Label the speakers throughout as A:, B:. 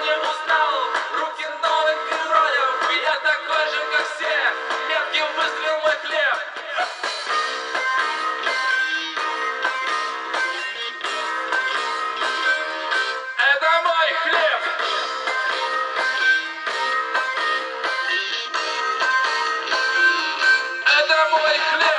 A: не узнал! Руки новых героев, я такой же, как все! Меткий выстрел мой хлеб! Это мой хлеб! Это мой хлеб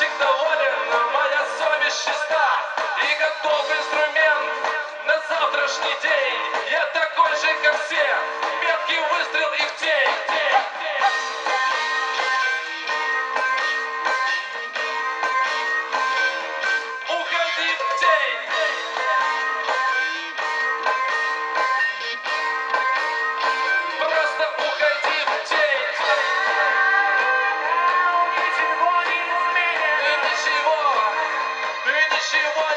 A: Заказчик доволен, моя совесть чиста И готов инструмент Ничего не